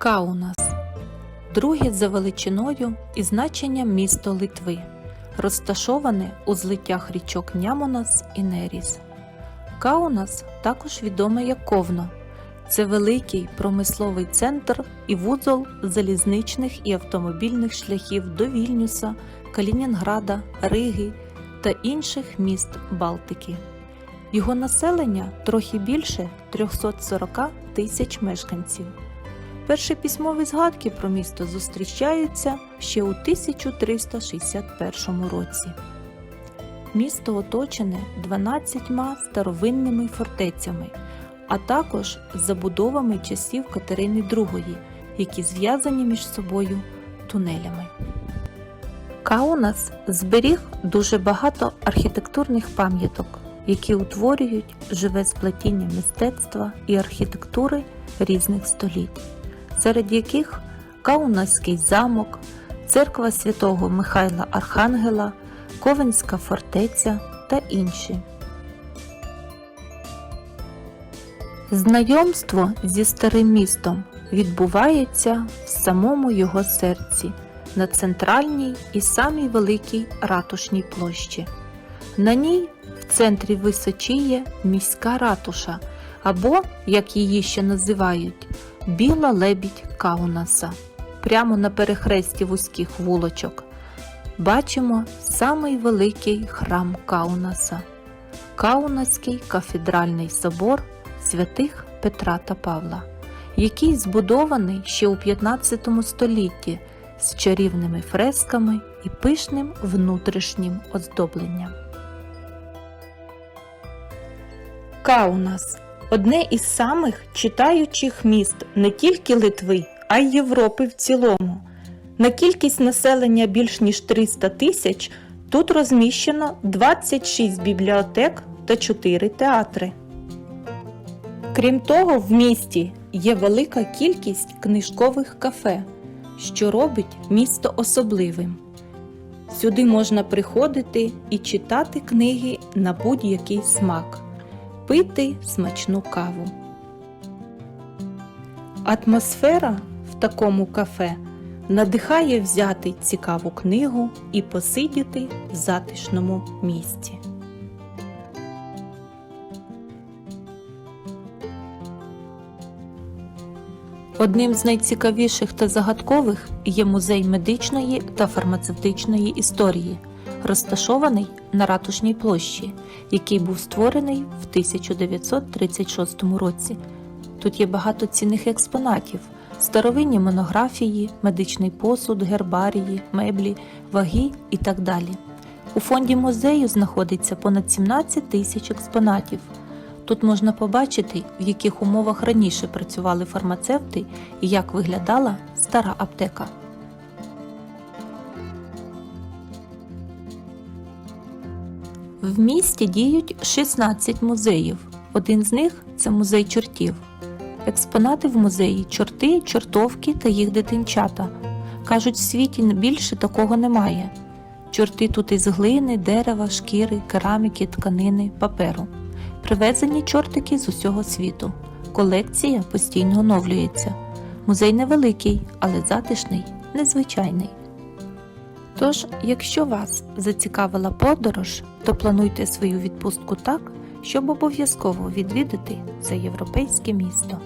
Каунас друге за величиною і значенням місто Литви, розташоване у злиттях річок Нямонас і Неріс. Каунас також відоме як Ковно. Це великий промисловий центр і вузол залізничних і автомобільних шляхів до Вільнюса, Калінінграда, Риги та інших міст Балтики. Його населення трохи більше 340 тисяч мешканців. Перші письмові згадки про місто зустрічаються ще у 1361 році. Місто оточене 12 старовинними фортецями, а також забудовами часів Катерини II, які зв'язані між собою тунелями. Каунас зберіг дуже багато архітектурних пам'яток, які утворюють живе сплетіння мистецтва і архітектури різних століть, серед яких Каунаський замок, церква святого Михайла Архангела, Ковенська фортеця та інші. Знайомство зі старим містом відбувається в самому його серці на центральній і самій великій ратушній площі. На ній в центрі височіє міська ратуша, або, як її ще називають, Біла лебідь Каунаса. Прямо на перехресті вузьких вулочок бачимо самий великий храм Каунаса Каунаський кафедральний собор святих Петра та Павла, який збудований ще у 15 столітті з чарівними фресками і пишним внутрішнім оздобленням. Каунас одне із самих читаючих міст не тільки Литви, а й Європи в цілому. На кількість населення більш ніж 300 тисяч тут розміщено 26 бібліотек та 4 театри. Крім того, в місті є велика кількість книжкових кафе, що робить місто особливим. Сюди можна приходити і читати книги на будь-який смак, пити смачну каву. Атмосфера в такому кафе надихає взяти цікаву книгу і посидіти в затишному місці. Одним з найцікавіших та загадкових є музей медичної та фармацевтичної історії, розташований на Ратушній площі, який був створений в 1936 році. Тут є багато цінних експонатів, старовинні монографії, медичний посуд, гербарії, меблі, ваги і так далі. У фонді музею знаходиться понад 17 тисяч експонатів. Тут можна побачити, в яких умовах раніше працювали фармацевти і як виглядала стара аптека. В місті діють 16 музеїв. Один з них це музей чортів. Експонати в музеї чорти, чортовки та їх дитинчата. Кажуть, в світі більше такого немає. Чорти тут із глини, дерева, шкіри, кераміки, тканини, паперу. Привезені чортики з усього світу. Колекція постійно оновлюється. Музей невеликий, але затишний, незвичайний. Тож, якщо вас зацікавила подорож, то плануйте свою відпустку так, щоб обов'язково відвідати це європейське місто.